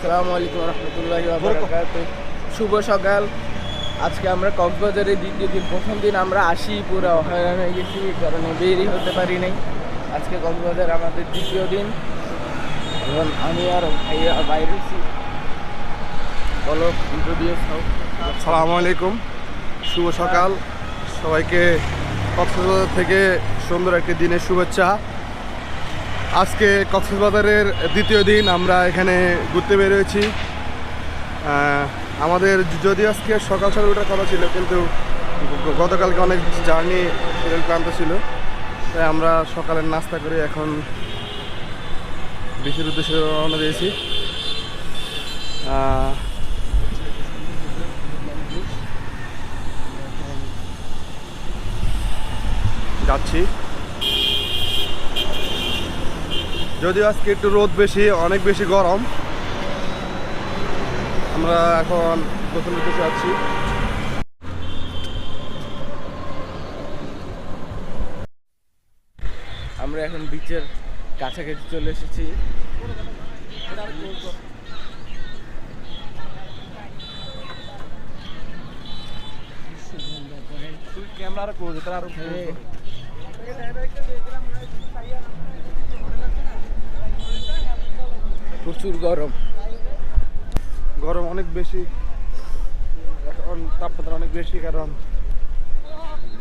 আসসালামু আলাইকুম রহমতুল্লাহি শুভ সকাল। আজকে আমরা কক্সবাজারে দ্বিতীয় দিন প্রথম দিন আমরা আসি পুরো হয়রান হয়ে গেছি কারণে বেরই হতে পারি নাই। আজকে কক্সবাজার আমাদের দ্বিতীয় দিন। এবং আমি আর ভাইয়া বাইরে বলো ইন্ট্রোডিউস হও। আসসালামু আলাইকুম। শুভ সকাল। সবাইকে কক্সবাজার থেকে সুন্দর একটি দিনের শুভেচ্ছা। আজকে কক্সবাজারের দ্বিতীয় দিন আমরা এখানে ঘুরতে বেরিয়েছি। আমাদের যদি আজকে সকাল সকাল ওঠার কথা ছিল, কিন্তু গতকালকে অনেক জার্নি ক্লান্ত ছিল। তাই আমরা সকালের নাস্তা করে এখন বিশের উদ্দেশ্যে রওনা দিয়েছি। যাচ্ছি। যদিও আজকে একটু রোদ বেশি অনেক বেশি গরম। আমরা এখন প্রথম উদ্দেশ্যে আছি। আমরা এখন বিচের কাছাকাছি চলে এসেছি। ক্যামেরা আরও ক্লোজ আরও প্রচুর গরম। গরম অনেক বেশি। এখন তাপমাত্রা অনেক বেশি কারণ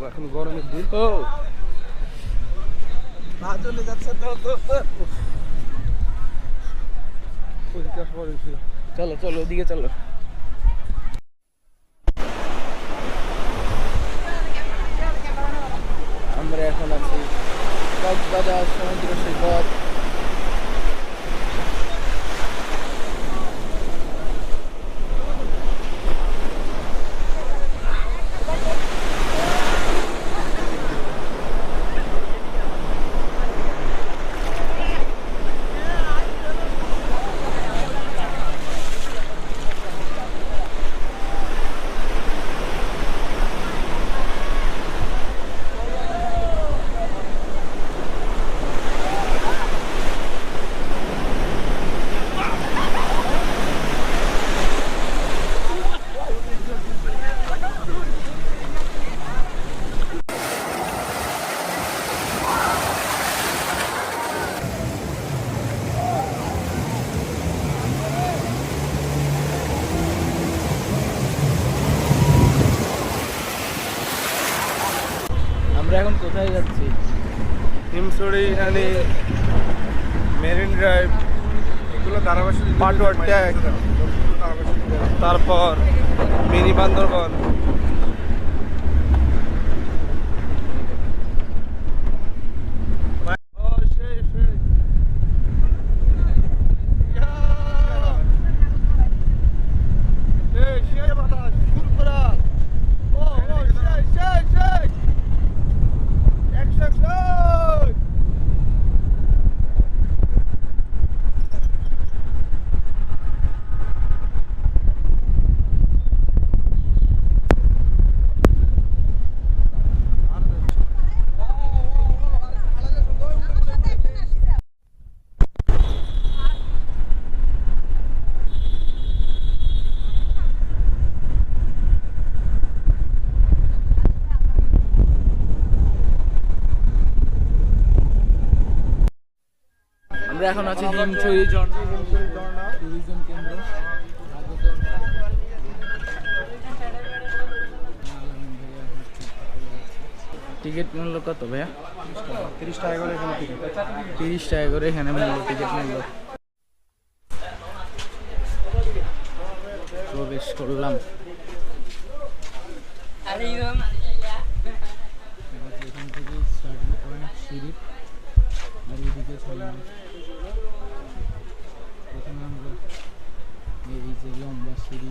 এখন গরমের দিন। ও। চলে যাচ্ছে তো চলো চলো ওদিকে চলো। আমরা এখন আছি কক্সবাজার সমুদ্র সৈকত আমরা এখন কোথায় যাচ্ছি? হিমসড়ি এখানে মেরিন ড্রাইভ এগুলো ধারাবাসী পাটুয়ার ট্যাগ তারপর মিনি বান্দরবন। এখন আছে হিমছড়ি ঝর্ণা ট্যুরিজম কেন্দ্র। টিকিট মূল্য কত ভাইয়া? তিরিশ টাকা করে এখানে টিকিট। তিরিশ টাকা করে এখানে মূল্য টিকিট মূল্য। প্রবেশ করলাম। এখান থেকে স্টার্টিং পয়েন্ট সিঁড়ি। আর এদিকে ছড়ানো প্রথমে আমরা এই যে লম্বা সিঁড়ি।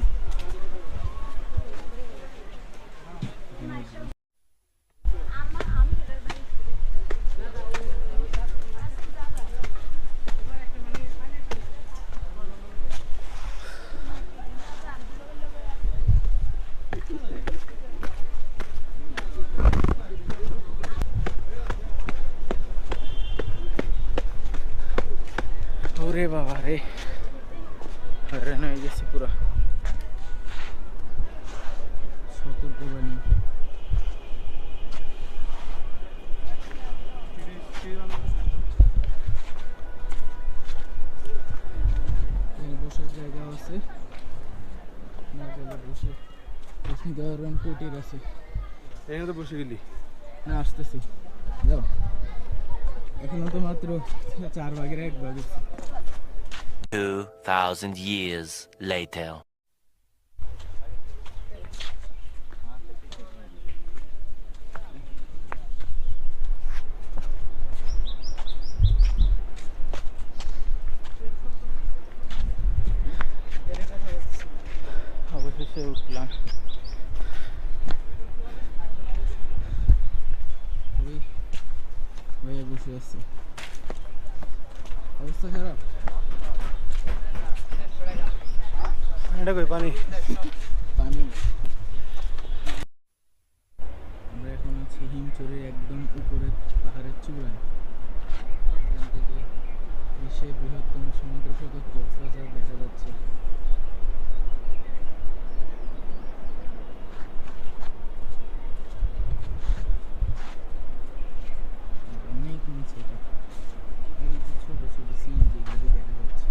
বাবা রে হয়রান হয়ে গেছি পুরো সতর্কবাণী। এখানে বসার জায়গাও আছে। না গেলে বসে। আছে। এখানে তো বসে গেলি। না আসতেছি। যাও। এখনও তো মাত্র চার ভাগের এক ভাগ 2,000 years later. অবশেষে উঠলাম ওই হয়ে বসে আছি অবস্থা খারাপ এটা কই, পানি? পানি। আমরা এখন আছি হিমচরের একদম উপরে পাহাড়ের চূড়ায়। এখান থেকে বিশ্বের বৃহত্তম সমুদ্র সৈকত কক্সবাজার দেখা যাচ্ছে অনেক নিচে এটা এই যে ছোট ছোট সিএনজি গাড়ি দেখা যাচ্ছে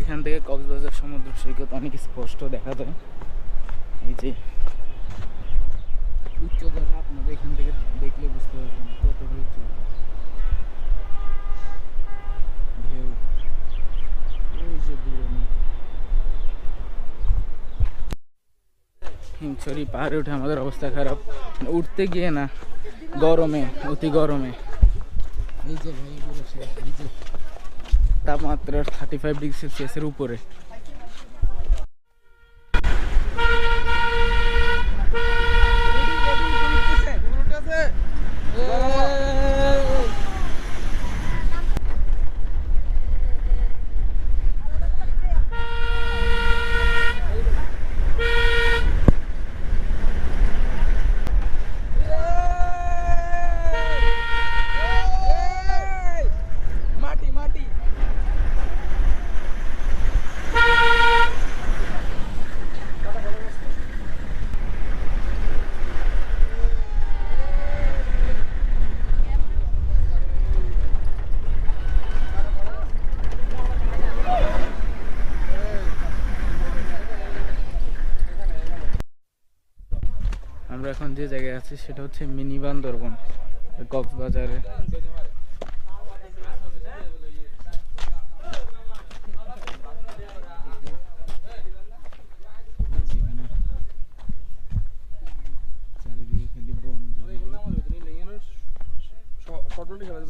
এখান থেকে কক্সবাজার সমুদ্র সৈকত অনেক স্পষ্ট দেখা যায়। এই যে। উচ্চতাটা আপনারা এখান থেকে দেখলে বুঝতে পারবেন কতটা উঁচু ঢেউ। ওই যে দূরে হিমছড়ি পাহাড়ে উঠে আমাদের অবস্থা খারাপ। মানে উঠতে গিয়ে না গরমে অতি গরমে। এই যে তাপমাত্রা থার্টি ফাইভ ডিগ্রি সেলসিয়াসের উপরে মাটি মাটি আমরা এখন যে জায়গায় আছে সেটা হচ্ছে মিনি বান্দরবন কক্সবাজারে। যেখানে চারিদিকে খালি বন জঙ্গল।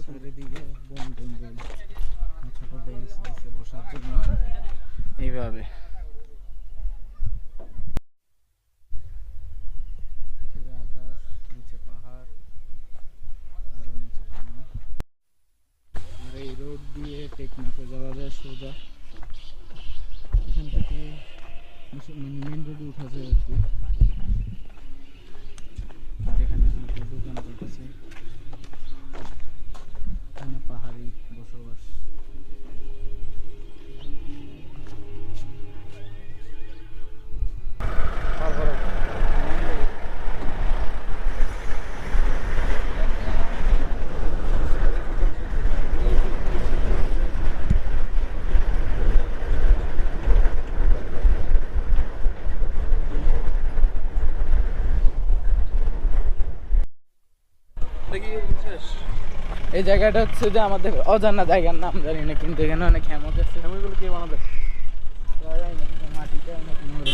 চারিদিকে বন জঙ্গল ছোট বেঞ্চ দিচ্ছে বসার জন্য এইভাবে উপরে আকাশ নিচে পাহাড় আরও নিচে পানি আর এই রোড দিয়ে টেকনাফে যাওয়া যায় সোজা। এখান থেকে মেন রোডে উঠা যায় আর কি। আর এখানে দোকান চলতেছে এখানে পাহাড়ি বসবাস। এই জায়গাটা হচ্ছে যে আমাদের অজানা জায়গার নাম জানি না কিন্তু এখানে অনেক হ্যামক আছে। এগুলো কে বানাবে? মাটিটা অনেক নরম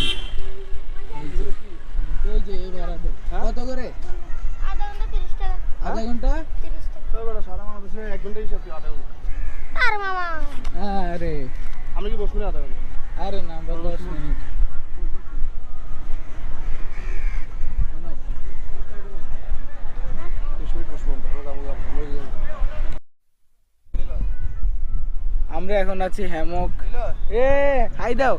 এই যে এই যে কত করে? আধা ঘণ্টা টাকা। আধা ঘণ্টা? তিরিশ টাকা। সারা বাংলাদেশে এক ঘণ্টা হিসাব আধা ঘণ্টা। আর মামা। আরে। আমি কি বসবো না আধা ঘণ্টা? আরে না মিনিট। আমরা এখন আছি হ্যামক। এ হাই দাও।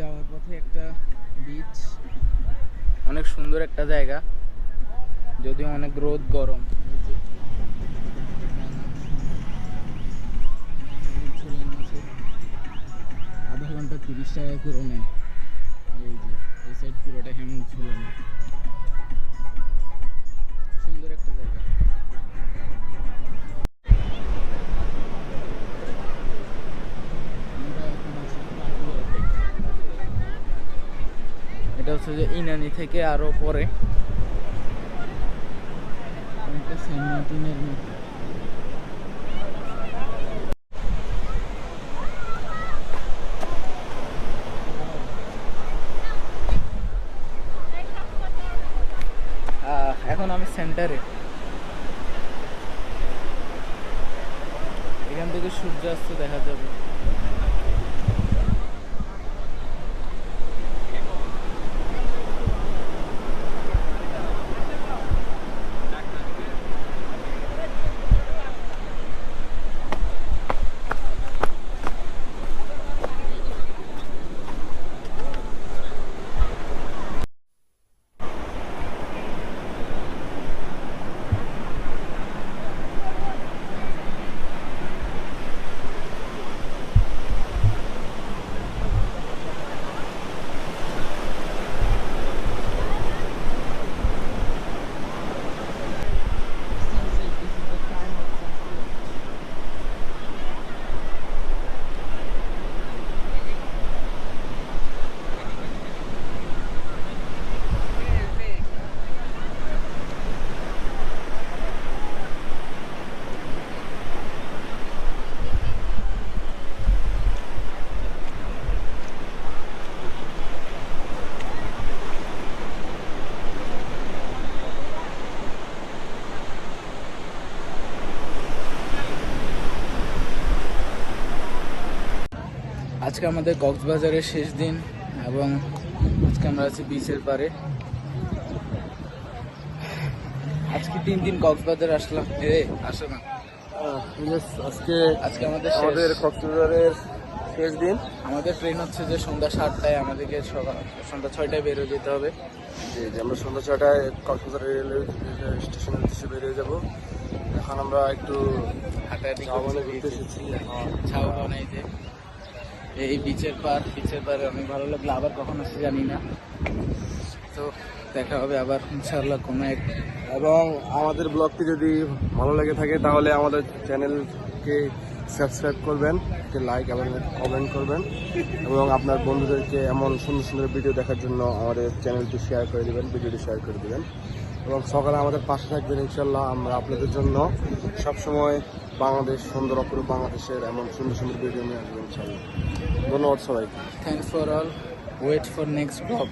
যাওয়ার পথে একটা বিচ অনেক সুন্দর একটা জায়গা। যদিও অনেক রোদ গরম। আধা ঘণ্টা তিরিশ টাকা করে নেয়। এই যে এই সাইড পুরোটা হেমন্ত ঝুলানো হচ্ছে যে ইনানি থেকে আরও পরে। এখন আমি সেন্টারে এখান থেকে সূর্যাস্ত দেখা যাবে। আজকে আমাদের কক্সবাজারের শেষ দিন এবং আজকে আমরা আছি বিচের পারে আজকে তিন দিন কক্সবাজার আসলাম। এ আসো না। আজকে আজকে আমাদের আমাদের কক্সবাজারের শেষ দিন। আমাদের ট্রেন হচ্ছে যে সন্ধ্যা সাতটায় আমাদেরকে সকাল সন্ধ্যা ছয়টায় বেরো যেতে হবে। যে যে আমরা সন্ধ্যা ছটায় কক্সবাজার রেলওয়ে স্টেশনের উদ্দেশ্যে বেরিয়ে যাব। এখন আমরা একটু হাঁটাহাঁটি করছি ঘুরতে এসেছি এখন ছাউ বানাইতে এই বিচের পার বিচের পারে অনেক ভালো লাগল। আবার কখন আসছে জানি না। তো দেখা হবে আবার, ইনশাআল্লাহ কোনো এক এবং আমাদের ব্লগটি যদি ভালো লেগে থাকে, তাহলে আমাদের চ্যানেলকে সাবস্ক্রাইব করবেন, একটি লাইক এবং কমেন্ট করবেন, এবং আপনার বন্ধুদেরকে এমন সুন্দর সুন্দর ভিডিও দেখার জন্য আমাদের চ্যানেলটি শেয়ার করে দেবেন ভিডিওটি শেয়ার করে দেবেন। এবং সকালে আমাদের পাশে থাকবেন ইনশাল্লাহ আমরা আপনাদের জন্য। সবসময় বাংলাদেশ সুন্দর অপরূপ বাংলাদেশের এমন সুন্দর সুন্দর ভিডিও নিয়ে আসব ইনশাল্লাহ ধন্যবাদ সবাইকে। Thanks for all wait for next blog